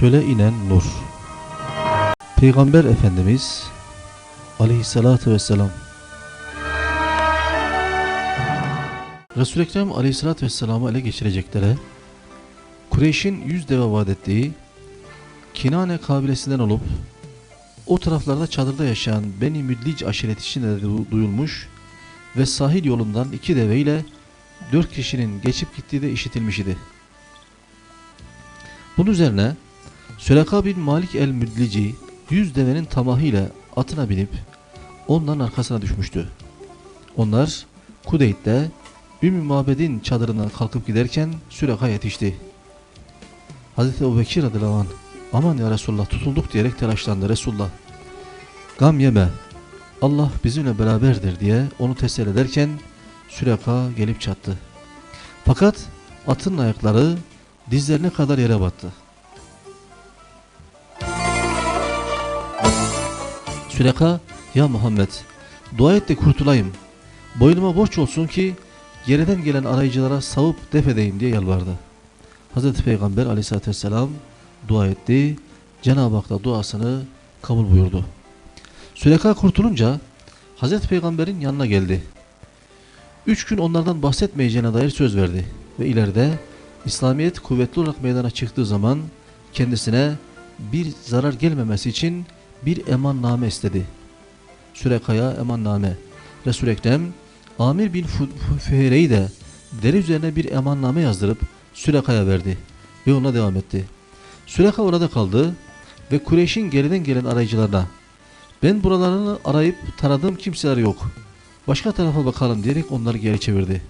Çöle inen nur. Peygamber Efendimiz aleyhissalatü vesselam Resul-i Ekrem aleyhissalatü vesselam'ı ele geçireceklere Kureyş'in yüz deve vaat ettiği Kinane kabilesinden olup o taraflarda çadırda yaşayan Beni Müdlic aşireti içinde de du- duyulmuş ve sahil yolundan iki deve ile dört kişinin geçip gittiği de işitilmiş idi. Bunun üzerine Süleka bin Malik el-Müdlici yüz devenin tamahıyla atına binip onların arkasına düşmüştü. Onlar Kudeyt'te Ümmü Mabed'in çadırından kalkıp giderken Süleka yetişti. Hazreti Ebubekir radıyallahu anh aman ya Resulullah tutulduk diyerek telaşlandı Resulullah. Gam yeme Allah bizimle beraberdir diye onu teselli ederken Süleka gelip çattı. Fakat atın ayakları dizlerine kadar yere battı. Süleka ya Muhammed dua et de kurtulayım. Boynuma borç olsun ki geriden gelen arayıcılara savup def edeyim diye yalvardı. Hazreti Peygamber aleyhissalatü vesselam dua etti. Cenab-ı Hak da duasını kabul buyurdu. Süleka kurtulunca Hazreti Peygamber'in yanına geldi. Üç gün onlardan bahsetmeyeceğine dair söz verdi. Ve ileride İslamiyet kuvvetli olarak meydana çıktığı zaman kendisine bir zarar gelmemesi için bir emanname istedi. Sürekaya emanname. Resul-i Ekrem Amir bin Füheyre'yi de deri üzerine bir emanname yazdırıp Sürekaya verdi ve ona devam etti. Süreka orada kaldı ve Kureyş'in geriden gelen arayıcılarına ben buralarını arayıp taradığım kimseler yok. Başka tarafa bakalım diyerek onları geri çevirdi.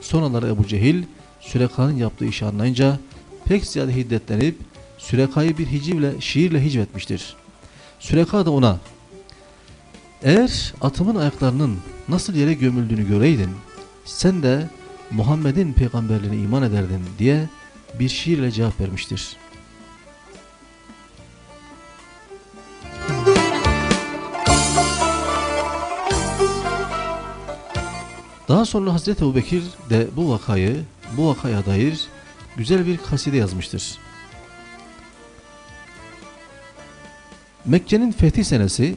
Sonraları Ebu Cehil Süreka'nın yaptığı işi anlayınca pek ziyade hiddetlenip Süreka'yı bir hicivle, şiirle hicvetmiştir. Süreka da ona eğer atımın ayaklarının nasıl yere gömüldüğünü göreydin sen de Muhammed'in peygamberliğine iman ederdin diye bir şiirle cevap vermiştir. Daha sonra Hazreti Ebubekir de bu vakayı, bu vakaya dair güzel bir kaside yazmıştır. Mekke'nin fethi senesi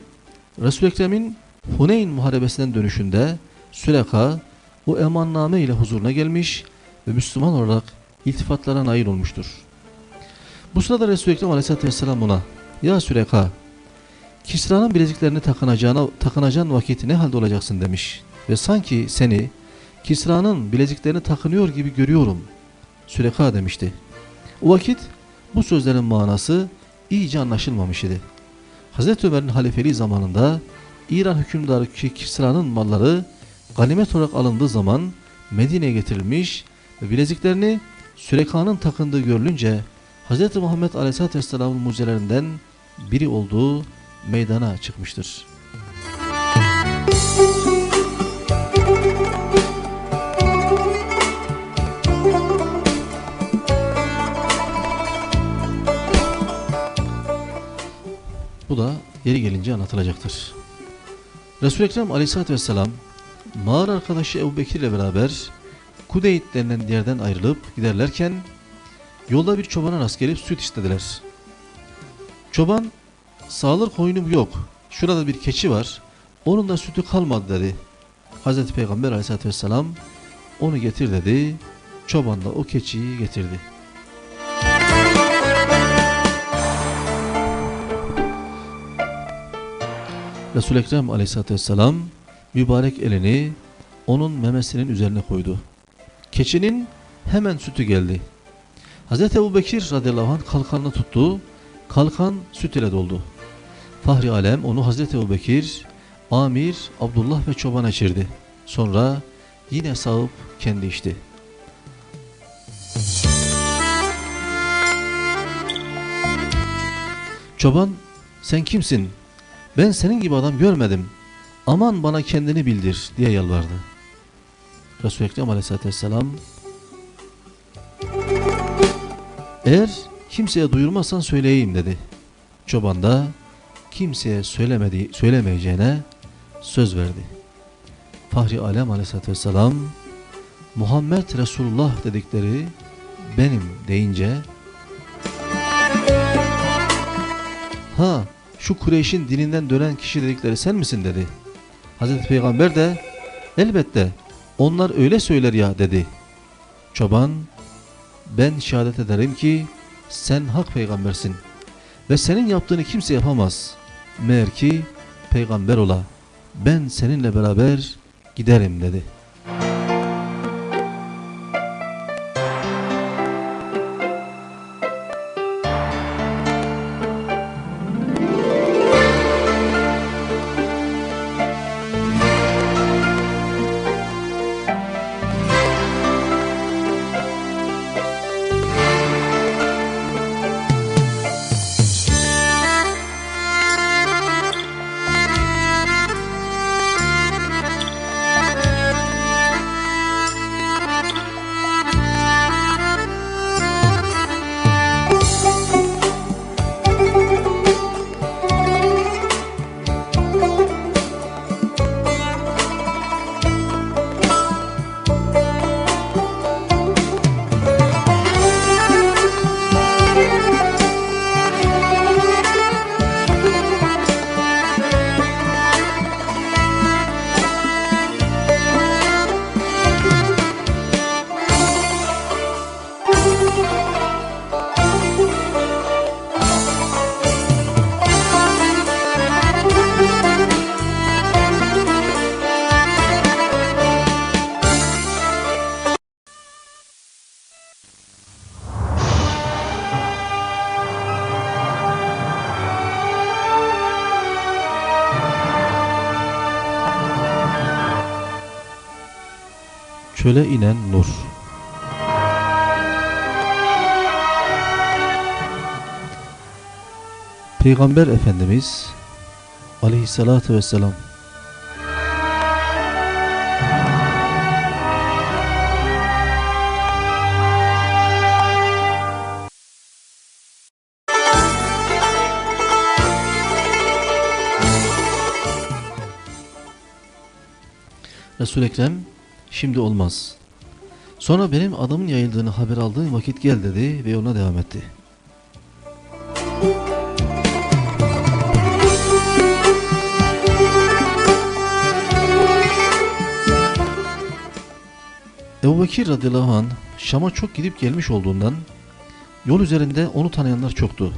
Resul-i Ekrem'in Huneyn muharebesinden dönüşünde Süleka o emanname ile huzuruna gelmiş ve Müslüman olarak iltifatlara nail olmuştur. Bu sırada Resul-i Ekrem Aleyhisselatü Vesselam ona Ya Süleka Kisra'nın bileziklerini takınacağına, takınacağın vakit ne halde olacaksın demiş ve sanki seni Kisra'nın bileziklerini takınıyor gibi görüyorum. Süleka demişti. O vakit bu sözlerin manası iyice anlaşılmamış idi. Hazreti Ömer'in halifeliği zamanında İran hükümdarı Ki- Kisra'nın malları ganimet olarak alındığı zaman Medine'ye getirilmiş ve bileziklerini Süreka'nın takındığı görülünce Hz. Muhammed Aleyhisselatü Vesselam'ın mucizelerinden biri olduğu meydana çıkmıştır. Bu yeri gelince anlatılacaktır. Resul-i Ekrem Aleyhisselatü Vesselam mağara arkadaşı Ebu Bekir ile beraber Kudeyt denilen yerden ayrılıp giderlerken yolda bir çobana rast gelip süt istediler. Çoban sağılır koyunum yok. Şurada bir keçi var. Onun da sütü kalmadı dedi. Hazreti Peygamber Aleyhisselatü Vesselam onu getir dedi. Çoban da o keçiyi getirdi. Resul-i Ekrem aleyhissalatü vesselam mübarek elini onun memesinin üzerine koydu. Keçinin hemen sütü geldi. Hz. Ebu Bekir radıyallahu anh kalkanını tuttu. Kalkan süt ile doldu. Fahri Alem onu Hz. Ebu Bekir, Amir, Abdullah ve çoban içirdi. Sonra yine sağıp kendi içti. Çoban sen kimsin? Ben senin gibi adam görmedim. Aman bana kendini bildir diye yalvardı. Resul-i Ekrem Aleyhisselatü Vesselam eğer kimseye duyurmazsan söyleyeyim dedi. Çoban da kimseye söylemedi, söylemeyeceğine söz verdi. Fahri Alem Aleyhisselatü Vesselam Muhammed Resulullah dedikleri benim deyince Ha şu Kureyş'in dininden dönen kişi dedikleri sen misin dedi. Hazreti Peygamber de elbette onlar öyle söyler ya dedi. Çoban ben şehadet ederim ki sen hak peygambersin ve senin yaptığını kimse yapamaz. Meğer ki peygamber ola ben seninle beraber giderim dedi. Çöle inen nur. Peygamber Efendimiz aleyhissalatu vesselam Resul-i Ekrem şimdi olmaz. Sonra benim adımın yayıldığını haber aldığım vakit gel dedi ve yoluna devam etti. Ebu Bekir radıyallahu anh Şam'a çok gidip gelmiş olduğundan yol üzerinde onu tanıyanlar çoktu.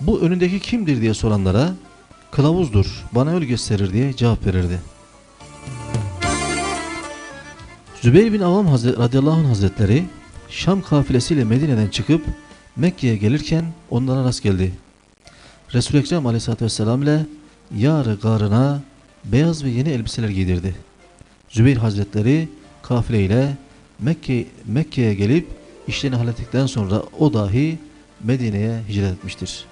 Bu önündeki kimdir diye soranlara kılavuzdur bana yol gösterir diye cevap verirdi. Zübeyir bin Avam Hazret, radıyallahu anh hazretleri Şam kafilesiyle Medine'den çıkıp Mekke'ye gelirken onlara rast geldi. Resul-i Ekrem aleyhissalatü vesselam ile yarı garına beyaz ve yeni elbiseler giydirdi. Zübeyir hazretleri kafileyle Mekke, Mekke'ye gelip işlerini hallettikten sonra o dahi Medine'ye hicret etmiştir.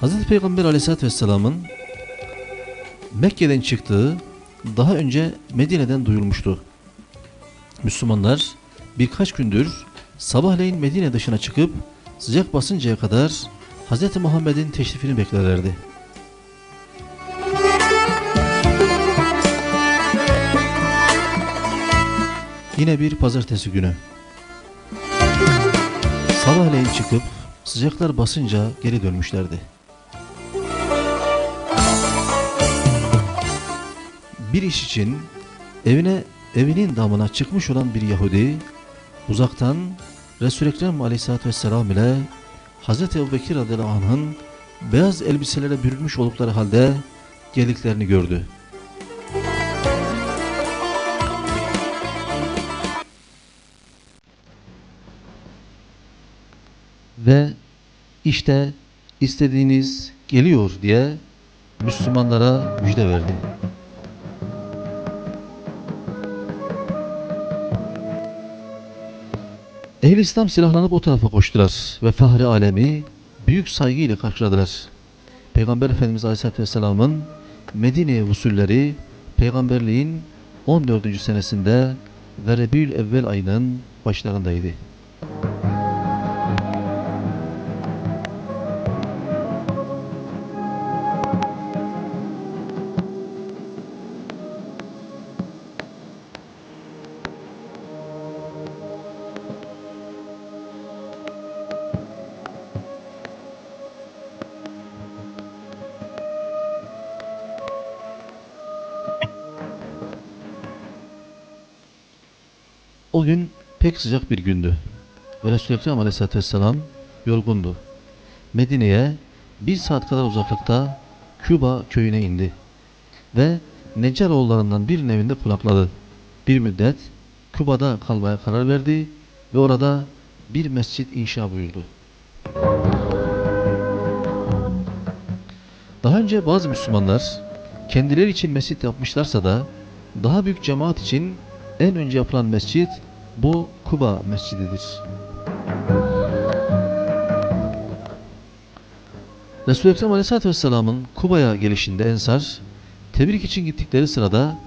Hz. Peygamber aleyhissalatü vesselamın Mekke'den çıktığı daha önce Medine'den duyulmuştu. Müslümanlar birkaç gündür sabahleyin Medine dışına çıkıp sıcak basıncaya kadar Hz. Muhammed'in teşrifini beklerlerdi. Yine bir pazartesi günü. Sabahleyin çıkıp sıcaklar basınca geri dönmüşlerdi. Bir iş için evine evinin damına çıkmış olan bir Yahudi uzaktan Resul-i Ekrem aleyhissalatü vesselam ile Hz. Ebu Bekir radıyallahu anh'ın beyaz elbiselere bürünmüş oldukları halde geldiklerini gördü. Ve işte istediğiniz geliyor diye Müslümanlara müjde verdi. Ehl-i İslam silahlanıp o tarafa koştular ve Fahri Alemi büyük saygıyla karşıladılar. Peygamber Efendimiz Aleyhisselatü Vesselam'ın Medine'ye usulleri peygamberliğin 14. senesinde ve Rebül Evvel ayının başlarındaydı. O gün pek sıcak bir gündü. Ve Resul-i Ekrem Aleyhisselatü Vesselam yorgundu. Medine'ye bir saat kadar uzaklıkta Küba köyüne indi. Ve Neccaroğullarından birinin evinde konakladı. Bir müddet Küba'da kalmaya karar verdi ve orada bir mescit inşa buyurdu. Daha önce bazı Müslümanlar kendileri için mescit yapmışlarsa da daha büyük cemaat için en önce yapılan mescit bu Kuba mescididir. Resul-i Ekrem Aleyhisselatü Vesselam'ın Kuba'ya gelişinde Ensar, tebrik için gittikleri sırada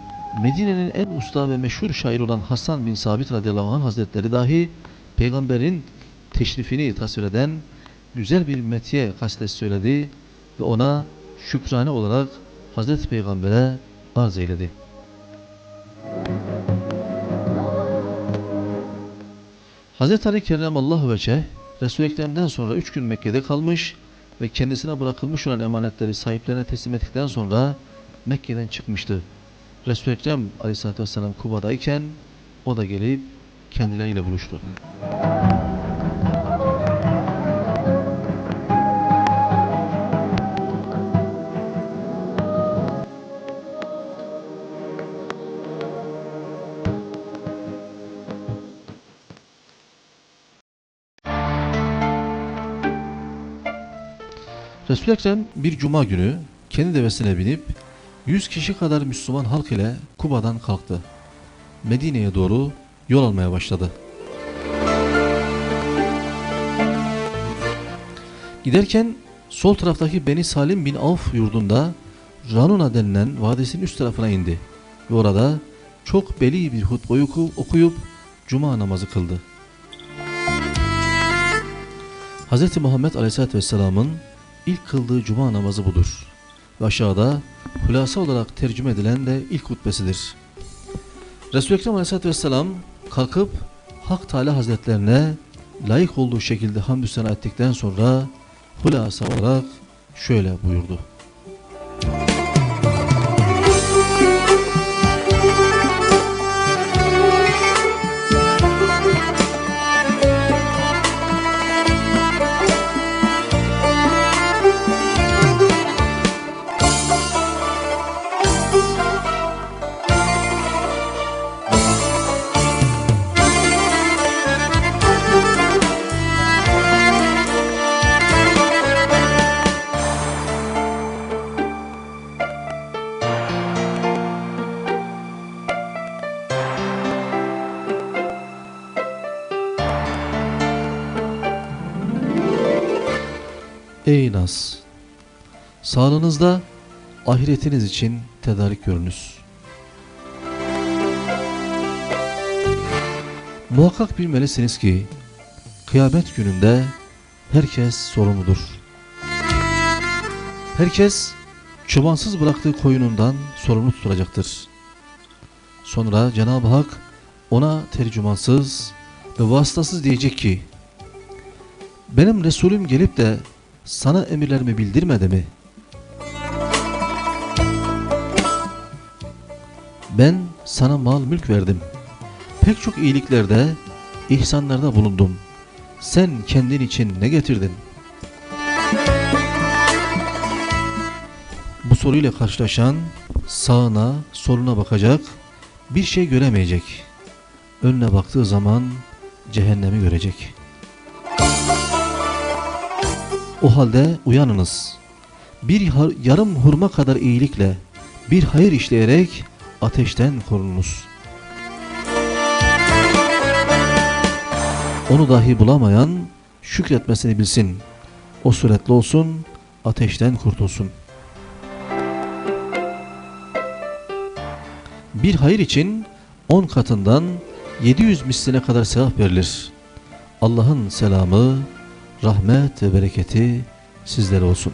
Medine'nin en usta ve meşhur şair olan Hasan bin Sabit radıyallahu anh hazretleri dahi peygamberin teşrifini tasvir eden güzel bir metiye kastet söyledi ve ona şükrane olarak Hazreti Peygamber'e arz eyledi. Hazreti Ali Kerremallahu Veçe Resul-i Ekrem'den sonra üç gün Mekke'de kalmış ve kendisine bırakılmış olan emanetleri sahiplerine teslim ettikten sonra Mekke'den çıkmıştı. Resul-i Ekrem Aleyhisselatü Vesselam Kuba'dayken o da gelip kendileriyle buluştu. Resul-i Ekrem bir cuma günü kendi devesine binip 100 kişi kadar Müslüman halk ile Kuba'dan kalktı. Medine'ye doğru yol almaya başladı. Giderken sol taraftaki Beni Salim bin Avf yurdunda Ranuna denilen vadisinin üst tarafına indi ve orada çok beli bir hutbeyi oku- okuyup cuma namazı kıldı. Hz. Muhammed Aleyhisselatü Vesselam'ın ilk kıldığı cuma namazı budur. Ve aşağıda hulasa olarak tercüme edilen de ilk hutbesidir. Resul-i Ekrem Aleyhisselatü Vesselam kalkıp Hak Teala Hazretlerine layık olduğu şekilde hamdü sena ettikten sonra hulasa olarak şöyle buyurdu. Ey Nas! Sağlığınızda ahiretiniz için tedarik görünüz. Muhakkak bilmelisiniz ki kıyamet gününde herkes sorumludur. Herkes çobansız bıraktığı koyunundan sorumlu tutulacaktır. Sonra Cenab-ı Hak ona tercümansız ve vasıtasız diyecek ki benim Resulüm gelip de sana emirlerimi bildirmedi mi? Ben sana mal mülk verdim. Pek çok iyiliklerde, ihsanlarda bulundum. Sen kendin için ne getirdin? Bu soruyla karşılaşan sağına, soluna bakacak, bir şey göremeyecek. Önüne baktığı zaman cehennemi görecek. O halde uyanınız. Bir yarım hurma kadar iyilikle, bir hayır işleyerek ateşten korununuz. Onu dahi bulamayan şükretmesini bilsin. O suretli olsun, ateşten kurtulsun. Bir hayır için on katından 700 misline kadar sevap verilir. Allah'ın selamı, rahmet ve bereketi sizlere olsun.